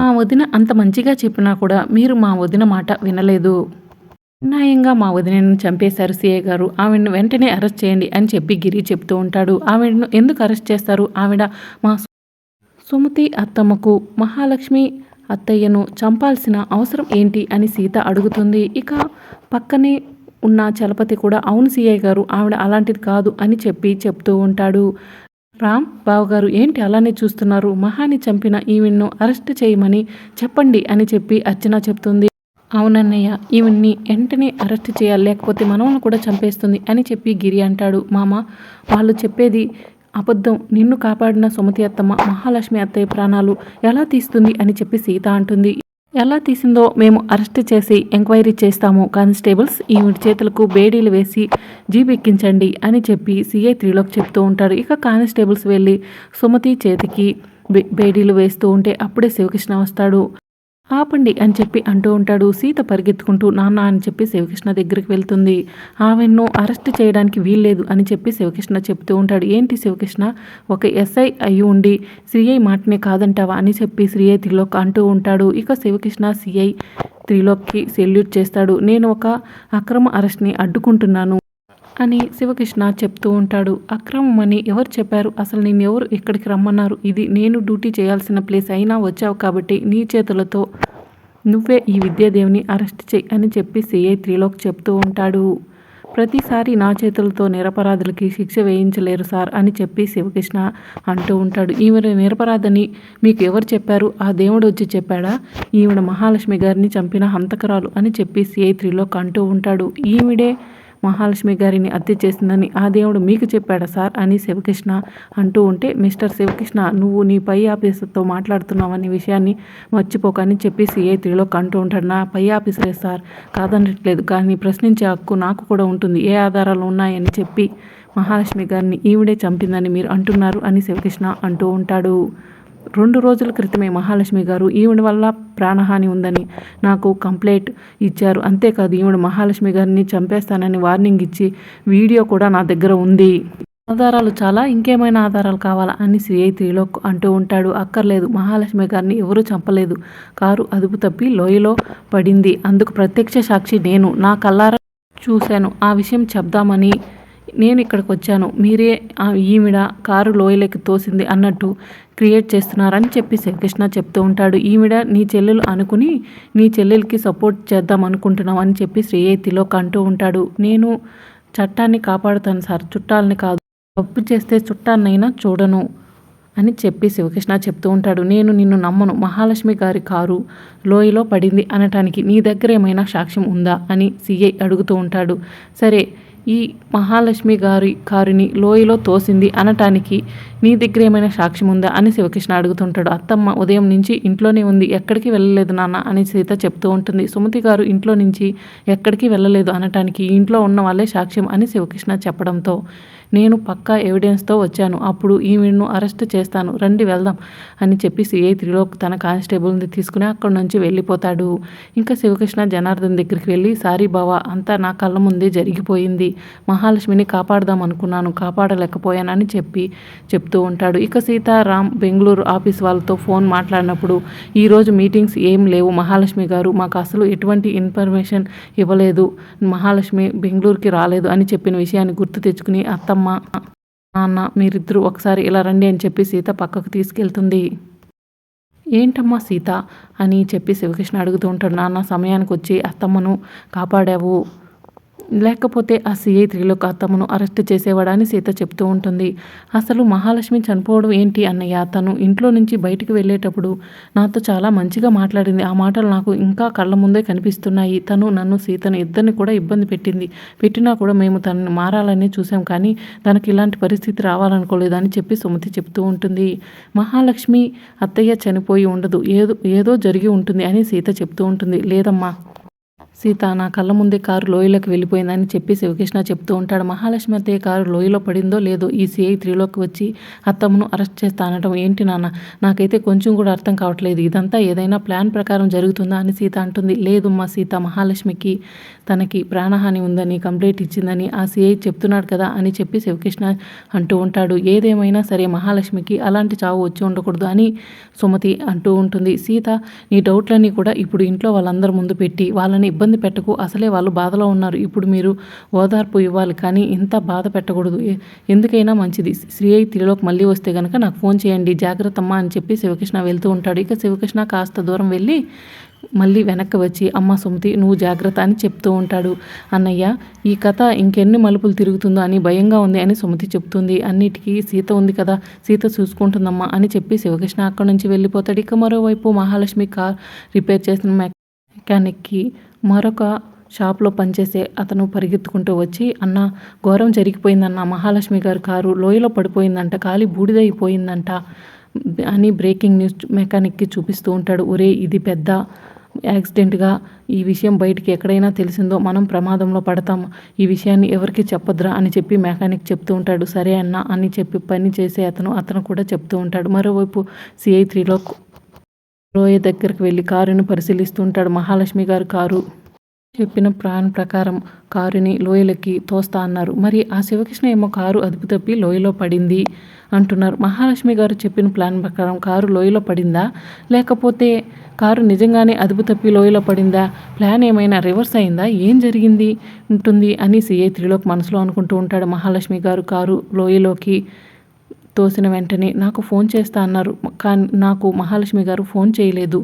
మా వదిన అంత మంచిగా చెప్పినా కూడా మీరు మా వదిన మాట వినలేదు. అన్యాయంగా మా వదినను చంపేశారు సీఏ గారు. ఆవిడను వెంటనే అరెస్ట్ చేయండి అని చెప్పి గిరి చెప్తూ ఉంటాడు. ఆవిడను ఎందుకు అరెస్ట్ చేస్తారు? ఆవిడ మా సుమతి అత్తమ్మకు మహాలక్ష్మి అత్తయ్యను చంపాల్సిన అవసరం ఏంటి అని సీత అడుగుతుంది. ఇక పక్కనే ఉన్న చలపతి కూడా అవును సీఐ గారు ఆవిడ అలాంటిది కాదు అని చెప్పి చెప్తూ ఉంటాడు. రామ్ బావగారు ఏంటి అలానే చూస్తున్నారు? మహాని చంపిన ఈవెన్ను అరెస్ట్ చేయమని చెప్పండి అని చెప్పి అర్చన చెప్తుంది. అవునన్నయ్య ఈవిడ్ని వెంటనే అరెస్ట్ చేయాలి లేకపోతే మనవను కూడా చంపేస్తుంది అని చెప్పి గిరి అంటాడు. మామ వాళ్ళు చెప్పేది అబద్ధం. నిన్ను కాపాడిన సుమతి అత్తమ్మ మహాలక్ష్మి అత్తయ్య ప్రాణాలు ఎలా తీస్తుంది అని చెప్పి సీత అంటుంది. ఎలా తీసిందో మేము అరెస్ట్ చేసి ఎంక్వైరీ చేస్తాము. కానిస్టేబుల్స్ ఈవిడ చేతులకు బేడీలు వేసి జీబెక్కించండి అని చెప్పి సిఐ త్రీలోకి చెప్తూ ఉంటాడు. ఇక కానిస్టేబుల్స్ వెళ్ళి సుమతి చేతికి బేడీలు వేస్తూ ఉంటే అప్పుడే శివకృష్ణ వస్తాడు. ఆపండి అని చెప్పి అంటూ ఉంటాడు. సీత పరిగెత్తుకుంటూ నాన్న అని చెప్పి శివకృష్ణ దగ్గరికి వెళ్తుంది. ఆమెను అరెస్ట్ చేయడానికి వీల్లేదు అని చెప్పి శివకృష్ణ చెప్తూ ఉంటాడు. ఏంటి శివకృష్ణ? ఒక ఎస్ఐ అయి ఉండి సిఐ మాటనే కాదంటావా? అని చెప్పి శ్రీఐ త్రిలోక్ అంటూ ఉంటాడు. ఇక శివకృష్ణ సిఐ త్రిలోక్కి సెల్యూట్ చేస్తాడు. నేను ఒక అక్రమ అరెస్ట్ని అడ్డుకుంటున్నాను. అని శివకృష్ణ చెప్తూ ఉంటాడు. అక్రమమని ఎవరు చెప్పారు? అసలు నేను ఎవరు ఇక్కడికి రమ్మన్నారు? ఇది నేను డ్యూటీ చేయాల్సిన ప్లేస్ అయినా వచ్చావు కాబట్టి నీ చేతులతో నువ్వే ఈ విద్యాదేవిని అరెస్ట్ చేయి అని చెప్పి సిఐ త్రీలోకి చెప్తూ ఉంటాడు. ప్రతిసారి నా చేతులతో నిరపరాధులకి శిక్ష వేయించలేరు సార్ అని చెప్పి శివకృష్ణ అంటూ ఉంటాడు. ఈమె నిరపరాధని మీకు ఎవరు చెప్పారు? ఆ దేవుడు వచ్చి చెప్పాడా? ఈవిడ మహాలక్ష్మి గారిని చంపిన హంతకరాలు అని చెప్పి సిఐ త్రీలోకి అంటూ ఉంటాడు. ఈవిడే మహాలక్ష్మి గారిని హత్య చేసిందని ఆ దేవుడు మీకు చెప్పాడా సార్? అని శివకృష్ణ అంటూ ఉంటే మిస్టర్ శివకృష్ణ నువ్వు నీ పై ఆఫీసర్తో అనే విషయాన్ని మర్చిపోకని చెప్పి సిఐ త్రీలోకి అంటూ ఉంటాడు. నా పై ఆఫీసరే సార్. కాదనట్లేదు కానీ ప్రశ్నించే హక్కు నాకు కూడా ఉంటుంది. ఏ ఆధారాలు ఉన్నాయని చెప్పి మహాలక్ష్మి గారిని ఈవిడే చంపిందని మీరు అంటున్నారు అని శివకృష్ణ అంటూ ఉంటాడు. రెండు రోజుల క్రితమే మహాలక్ష్మి గారు ఈవిడ వల్ల ప్రాణహాని ఉందని నాకు కంప్లైంట్ ఇచ్చారు. అంతేకాదు ఈవిడ మహాలక్ష్మి గారిని చంపేస్తానని వార్నింగ్ ఇచ్చి వీడియో కూడా నా దగ్గర ఉంది. ఆధారాలు చాలా ఇంకేమైనా ఆధారాలు కావాలా అని సిఐ త్రిలోక్ అంటూ ఉంటాడు. అక్కర్లేదు మహాలక్ష్మి గారిని ఎవరూ చంపలేదు. కారు అదుపు తప్పి లోయలో పడింది. అందుకు ప్రత్యక్ష సాక్షి నేను. నా కల్లారా చూశాను. ఆ విషయం చెప్దామని నేను ఇక్కడికి వచ్చాను మీరే ఈవిడ కారు లోయలోకి తోసింది అన్నట్టు క్రియేట్ చేస్తున్నారని చెప్పి శ్రీకృష్ణ చెప్తూ ఉంటాడు. ఈవిడ నీ చెల్లెలు అనుకుని నీ చెల్లెలకి సపోర్ట్ చేద్దాం అనుకుంటున్నాం అని చెప్పి శ్రీ తిలోక్ అంటూ ఉంటాడు. నేను చట్టాన్ని కాపాడుతాను సార్. చుట్టాలని కాదు. తప్పు చేస్తే చుట్టాన్నైనా చూడను అని చెప్పి శివకృష్ణ చెప్తూ ఉంటాడు. నేను నిన్ను నమ్మను. మహాలక్ష్మి గారి కారు లోయలో పడింది అనటానికి నీ దగ్గర ఏమైనా సాక్ష్యం ఉందా అని సిఐ అడుగుతూ ఉంటాడు. సరే ఈ మహాలక్ష్మి గారి కారుని లోయలో తోసింది అనటానికి నీ దగ్గర ఏమైనా సాక్ష్యం ఉందా అని శివకృష్ణ అడుగుతుంటాడు. అత్తమ్మ ఉదయం నుంచి ఇంట్లోనే ఉంది ఎక్కడికి వెళ్ళలేదు నాన్న అని సీత చెప్తూ ఉంటుంది. సుమతి గారు ఇంట్లో నుంచి ఎక్కడికి వెళ్ళలేదు అనటానికి ఇంట్లో ఉన్న వాళ్ళే సాక్ష్యం అని శివకృష్ణ చెప్పడంతో నేను పక్కా ఎవిడెన్స్తో వచ్చాను. అప్పుడు ఈమెను అరెస్ట్ చేస్తాను. రండి వెళ్దాం అని చెప్పి సిఐ త్రిలోక్ తన కానిస్టేబుల్ని తీసుకుని అక్కడి నుంచి వెళ్ళిపోతాడు. ఇంకా శివకృష్ణ జనార్దన్ దగ్గరికి వెళ్ళి సారీ బావా అంతా నా కళ్ళ ముందే జరిగిపోయింది. మహాలక్ష్మిని కాపాడదాం అనుకున్నాను. కాపాడలేకపోయానని చెప్పి చెప్తూ ఉంటాడు. ఇక సీతారాం బెంగళూరు ఆఫీస్ వాళ్ళతో ఫోన్ మాట్లాడినప్పుడు ఈరోజు మీటింగ్స్ ఏం లేవు మహాలక్ష్మి గారు. మాకు అసలు ఎటువంటి ఇన్ఫర్మేషన్ ఇవ్వలేదు. మహాలక్ష్మి బెంగళూరుకి రాలేదు అని చెప్పిన విషయాన్ని గుర్తు తెచ్చుకుని అత్తమ్మ నాన్న మీరిద్దరూ ఒకసారి ఇలా రండి అని చెప్పి సీత పక్కకు తీసుకెళ్తుంది. ఏంటమ్మా సీత? అని చెప్పి శివకృష్ణ అడుగుతూ ఉంటాడు. నాన్న సమయానికి వచ్చి అత్తమ్మను కాపాడావు. లేకపోతే ఆ సిఐ త్రీలోక్ అత్తమ్మను అరెస్ట్ చేసేవాడని సీత చెప్తూ ఉంటుంది. అసలు మహాలక్ష్మి చనిపోవడం ఏంటి అన్నయ్య? తను ఇంట్లో నుంచి బయటికి వెళ్ళేటప్పుడు నాతో చాలా మంచిగా మాట్లాడింది. ఆ మాటలు నాకు ఇంకా కళ్ళ ముందే కనిపిస్తున్నాయి. తను నన్ను సీతను ఇద్దరిని కూడా ఇబ్బంది పెట్టింది. పెట్టినా కూడా మేము తనని మారాలని చూసాం కానీ తనకి ఇలాంటి పరిస్థితి రావాలనుకోలేదని చెప్పి సుమతి చెప్తూ ఉంటుంది. మహాలక్ష్మి అత్తయ్య చనిపోయి ఉండదు. ఏదో ఏదో జరిగి ఉంటుంది అని సీత చెప్తూ ఉంటుంది. లేదమ్మా సీత నా కళ్ళ ముందే కారు లోయలోకి వెళ్ళిపోయిందని చెప్పి శివకృష్ణ చెప్తూ ఉంటాడు. మహాలక్ష్మి అత్తయ్య కారు లోయలో పడిందో లేదో ఈ సిఐ త్రీలోకి వచ్చి అత్తమ్మను అరెస్ట్ చేస్తా అనటం ఏంటి నాన్న? నాకైతే కొంచెం కూడా అర్థం కావట్లేదు. ఇదంతా ఏదైనా ప్లాన్ ప్రకారం జరుగుతుందా అని సీత అంటుంది. లేదు మా సీత మహాలక్ష్మికి తనకి ప్రాణహాని ఉందని కంప్లైంట్ ఇచ్చిందని ఆ సిఐ చెప్తున్నాడు కదా అని చెప్పి శివకృష్ణ అంటూ ఉంటాడు. ఏదేమైనా సరే మహాలక్ష్మికి అలాంటి చావు వచ్చి ఉండకూడదు అని సుమతి అంటూ ఉంటుంది. సీత నీ డౌట్లన్నీ కూడా ఇప్పుడు ఇంట్లో వాళ్ళందరి ముందు పెట్టి వాళ్ళని ఇబ్బంది పెట్టకు. అసలే వాళ్ళు బాధలో ఉన్నారు. ఇప్పుడు మీరు ఓదార్పు ఇవ్వాలి కానీ ఇంత బాధ పెట్టకూడదు. ఎందుకైనా మంచిది. శ్రీ అయి తిరిలోకి మళ్ళీ వస్తే కనుక నాకు ఫోన్ చేయండి. జాగ్రత్త అమ్మా అని చెప్పి శివకృష్ణ వెళ్తూ ఉంటాడు. ఇక శివకృష్ణ కాస్త దూరం వెళ్ళి మళ్ళీ వెనక్కి వచ్చి అమ్మ సుమతి నువ్వు జాగ్రత్త అని చెప్తూ ఉంటాడు. అన్నయ్య ఈ కథ ఇంకెన్ని మలుపులు తిరుగుతుందో అని భయంగా ఉంది అని సుమతి చెప్తుంది. అన్నిటికీ సీత ఉంది కదా సీత చూసుకుంటుందమ్మా అని చెప్పి శివకృష్ణ అక్కడి నుంచి వెళ్ళిపోతాడు. ఇక మరోవైపు మహాలక్ష్మి కార్ రిపేర్ చేసిన మెకానిక్కి మరొక షాప్లో పనిచేసే అతను పరిగెత్తుకుంటూ వచ్చి అన్న ఘోరం జరిగిపోయిందన్న మహాలక్ష్మి గారు కారు లోయలో పడిపోయిందంట కాలి బూడిదైపోయిందంట అని బ్రేకింగ్ న్యూస్ మెకానిక్కి చూపిస్తూ ఉంటాడు. ఒరే ఇది పెద్ద యాక్సిడెంట్గా ఈ విషయం బయటికి ఎక్కడైనా తెలిసిందో మనం ప్రమాదంలో పడతాం. ఈ విషయాన్ని ఎవరికి చెప్పొద్రా అని చెప్పి మెకానిక్ చెప్తూ ఉంటాడు. సరే అన్న అని చెప్పి పని చేసే అతను అతను కూడా చెప్తూ ఉంటాడు. మరోవైపు సిఐ త్రీలో లోయ దగ్గరికి వెళ్ళి కారుని పరిశీలిస్తుంటాడు మహాలక్ష్మి గారు కారు. చెప్పిన ప్లాన్ ప్రకారం కారుని లోయలకి తోస్తా అన్నారు. మరి ఆ శివకృష్ణ ఏమో కారు అదుపు తప్పి లోయలో పడింది అంటున్నారు. మహాలక్ష్మి గారు చెప్పిన ప్లాన్ ప్రకారం కారు లోయలో పడిందా? లేకపోతే కారు నిజంగానే అదుపు తప్పి లోయలో పడిందా? ప్లాన్ ఏమైనా రివర్స్ అయిందా? ఏం జరిగింది? ఉంటుంది అని సిఐ త్రిలోక్ మనసులో అనుకుంటూ ఉంటాడు మహాలక్ష్మి గారు కారు లోయలోకి తోసిన వెంటనే నాకు ఫోన్ చేస్తా అన్నారు. కానీ నాకు మహాలక్ష్మి గారు ఫోన్ చేయలేదు.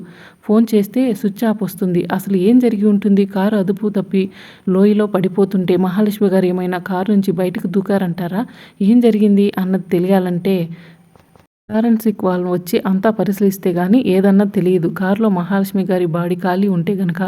ఫోన్ చేస్తే స్విచ్ ఆఫ్ వస్తుంది. అసలు ఏం జరిగి ఉంటుంది? కారు అదుపు తప్పి లోయలో పడిపోతుంటే మహాలక్ష్మి గారు ఏమైనా కారు నుంచి బయటకు దూకారంటారా? ఏం జరిగింది? అన్నది తెలియాలంటే ఫారెన్సిక్ వాళ్ళు వచ్చి అంతా పరిశీలిస్తే కానీ ఏదన్నా తెలియదు. కారులో మహాలక్ష్మి గారి బాడీ ఖాళీ ఉంటే గనక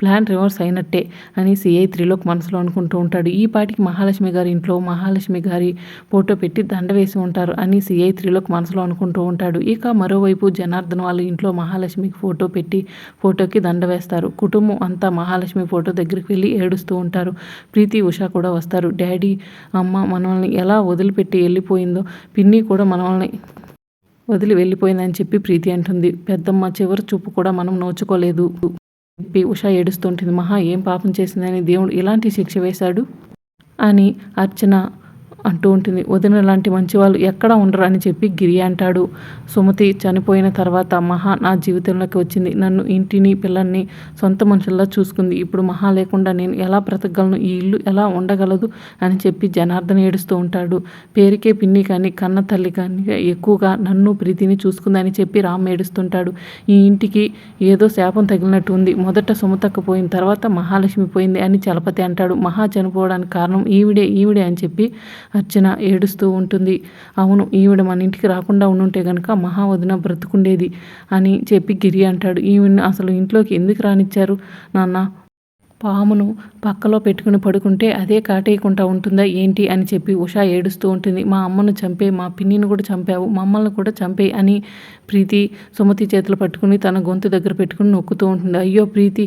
ప్లాన్ రివర్స్ అయినట్టే అని సిఐ త్రిలోక్ మనసులో అనుకుంటూ ఉంటాడు. ఈ పాటికి మహాలక్ష్మి గారి ఇంట్లో మహాలక్ష్మి గారి ఫోటో పెట్టి దండ వేసి ఉంటారు అని సిఐ త్రిలోక్ మనసులో అనుకుంటూ ఉంటాడు. ఇక మరోవైపు జనార్దన్ వాళ్ళ ఇంట్లో మహాలక్ష్మికి ఫోటో పెట్టి ఫోటోకి దండ వేస్తారు. కుటుంబం అంతా మహాలక్ష్మి ఫోటో దగ్గరికి వెళ్ళి ఏడుస్తూ ఉంటారు. ప్రీతి ఉషా కూడా వస్తారు. డాడీ అమ్మ మనల్ని ఎలా వదిలిపెట్టి వెళ్ళిపోయిందో పిన్ని కూడా మనల్ని వదిలి వెళ్ళిపోయిందని చెప్పి ప్రీతి అంటుంది. పెద్దమ్మ చివరి చూపు కూడా మనం నోచుకోలేదు. చెప్పి ఉషా ఏడుస్తుంటుంది. మహా ఏం పాపం చేసిందని దేవుడు ఇలాంటి శిక్ష వేశాడు? అని అర్చన అంటూ ఉంటుంది. వదిన లాంటి మంచి వాళ్ళు ఎక్కడ ఉండరు అని చెప్పి గిరి అంటాడు. సుమతి చనిపోయిన తర్వాత మహా నా జీవితంలోకి వచ్చింది. నన్ను ఇంటిని పిల్లల్ని సొంత మనుషుల్లా చూసుకుంది. ఇప్పుడు మహా లేకుండా నేను ఎలా బ్రతకగలను? ఈ ఇల్లు ఎలా ఉండగలదు? అని చెప్పి జనార్దన్ ఏడుస్తూ ఉంటాడు. పేరుకే పిన్ని కానీ కన్న తల్లి కానీ ఎక్కువగా నన్ను ప్రీతిని చూసుకుందని చెప్పి రామ్ ఏడుస్తుంటాడు. ఈ ఇంటికి ఏదో శాపం తగిలినట్టు ఉంది. మొదట సుమతక్క పోయిన తర్వాత మహాలక్ష్మి పోయింది అని చలపతి అంటాడు. మహా చనిపోవడానికి కారణం ఈవిడే ఈవిడే అని చెప్పి అర్చన ఏడుస్తూ ఉంటుంది. అవును ఈవిడ మన ఇంటికి రాకుండా ఉండుంటే కనుక మహావదిన బ్రతుకుండేది అని చెప్పి గిరి అంటాడు. ఈవిడ అసలు ఇంట్లోకి ఎందుకు రానిచ్చారు? నాన్న పామును పక్కలో పెట్టుకుని పడుకుంటే అదే కాటేయకుండా ఉంటుందా ఏంటి అని చెప్పి ఉషా ఏడుస్తూ ఉంటుంది. మా అమ్మను చంపే మా పిన్నిని కూడా చంపావు మమ్మల్ని కూడా చంపే అని ప్రీతి సుమతి చేతులు పట్టుకుని తన గొంతు దగ్గర పెట్టుకుని నొక్కుతూ ఉంటుంది. అయ్యో ప్రీతి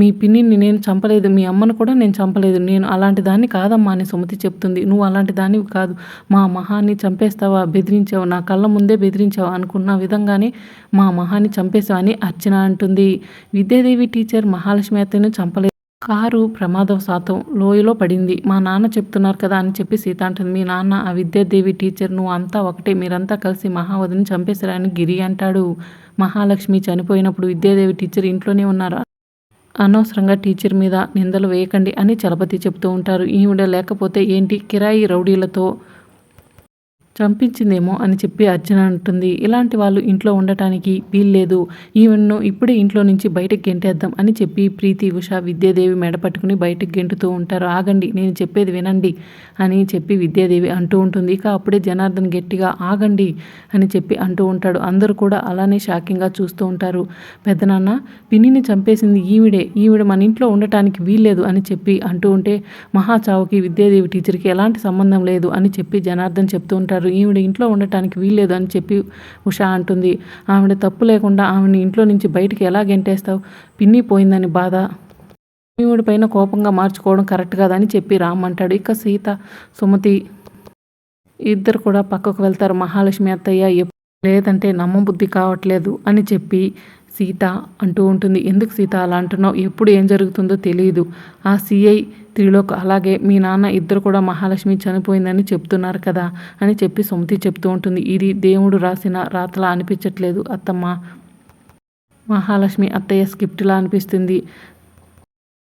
మీ పిన్నిని నేను చంపలేదు మీ అమ్మను కూడా నేను చంపలేదు నేను అలాంటి దాన్ని కాదమ్మా అని సుమతి చెప్తుంది. నువ్వు అలాంటి దానివి కాదు. మా మహాన్ని చంపేస్తావా బెదిరించావు నా కళ్ళ ముందే బెదిరించావు అనుకున్న విధంగానే మా మహాన్ని చంపేశావు అని అర్చన అంటుంది. విద్యాదేవి టీచర్ మహాలక్ష్మి అతను చంపలేదు. కారు ప్రమాదవశాతం లోయలో పడింది. మా నాన్న చెప్తున్నారు కదా అని చెప్పి సీత అంటుంది మీ నాన్న ఆ విద్యాదేవి టీచర్ నువ్వు అంతా ఒకటే. మీరంతా కలిసి మహావధిని చంపేశారని గిరి అంటాడు. మహాలక్ష్మి చనిపోయినప్పుడు విద్యాదేవి టీచర్ ఇంట్లోనే ఉన్నారు. అనవసరంగా టీచర్ మీద నిందలు వేయకండి అని చలపతి చెప్తూ ఉంటారు. ఈవిడ లేకపోతే ఏంటి? కిరాయి రౌడీలతో చంపించిందేమో అని చెప్పి అర్జున అంటుంది. ఇలాంటి వాళ్ళు ఇంట్లో ఉండటానికి వీల్లేదు. ఈవెన్ను ఇప్పుడే ఇంట్లో నుంచి బయటకు గెంటేద్దాం అని చెప్పి ప్రీతి ఉష విద్యాదేవి మెడ పట్టుకుని బయటకు గెంటుతూ ఉంటారు. ఆగండి నేను చెప్పేది వినండి అని చెప్పి విద్యాదేవి అంటూ ఉంటుంది. ఇక అప్పుడే జనార్దన్ గట్టిగా ఆగండి అని చెప్పి అంటూ ఉంటాడు. అందరూ కూడా అలానే షాకింగ్గా చూస్తూ ఉంటారు. పెద్దనాన్న పిన్నిని చంపేసింది ఈవిడే. ఈవిడ మన ఇంట్లో ఉండటానికి వీల్లేదు అని చెప్పి అంటూ ఉంటే మహాచావుకి విద్యాదేవి టీచర్కి ఎలాంటి సంబంధం లేదు అని చెప్పి జనార్దన్ చెప్తూ ఉంటారు. చేశారు ఈవిడ ఇంట్లో ఉండటానికి వీల్లేదు అని చెప్పి ఉషా అంటుంది. ఆవిడ తప్పు లేకుండా ఆమెని ఇంట్లో నుంచి బయటికి ఎలా గెంటేస్తావు? పిన్ని పోయిందని బాధ. భీముడి పైన కోపంగా మార్చుకోవడం కరెక్ట్ కాదని చెప్పి రామ్మంటాడు ఇక సీత సుమతి ఇద్దరు కూడా పక్కకు వెళ్తారు. మహాలక్ష్మి అత్తయ్య లేదంటే నమ్మబుద్ధి కావట్లేదు అని చెప్పి సీత అంటూ ఉంటుంది. ఎందుకు సీత అలా అంటున్నావు? ఎప్పుడు ఏం జరుగుతుందో తెలియదు ఆ సిఐ త్రిలోక్ అలాగే మీ నాన్న ఇద్దరు కూడా మహాలక్ష్మి చనిపోయిందని చెప్తున్నారు కదా అని చెప్పి సుమతి చెప్తూ ఉంటుంది. ఇది దేవుడు రాసిన రాతలా అనిపించట్లేదు అత్తమ్మ. మహాలక్ష్మి అత్తయ్య స్క్రిప్ట్లా అనిపిస్తుంది.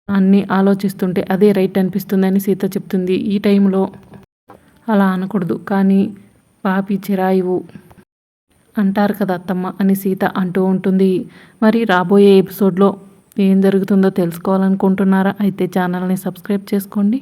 అన్నీ ఆలోచిస్తుంటే అదే రైట్ అనిపిస్తుందని సీత చెప్తుంది. ఈ టైంలో అలా అనకూడదు. కానీ పాపి చిరాయువు. అంటారు కదా అత్తమ్మ అని సీత అంటూ ఉంటుంది. మరి రాబోయే ఎపిసోడ్లో ఏం జరుగుతుందో తెలుసుకోవాలనుకుంటున్నారా? అయితే ఛానల్ని సబ్స్క్రైబ్ చేసుకోండి.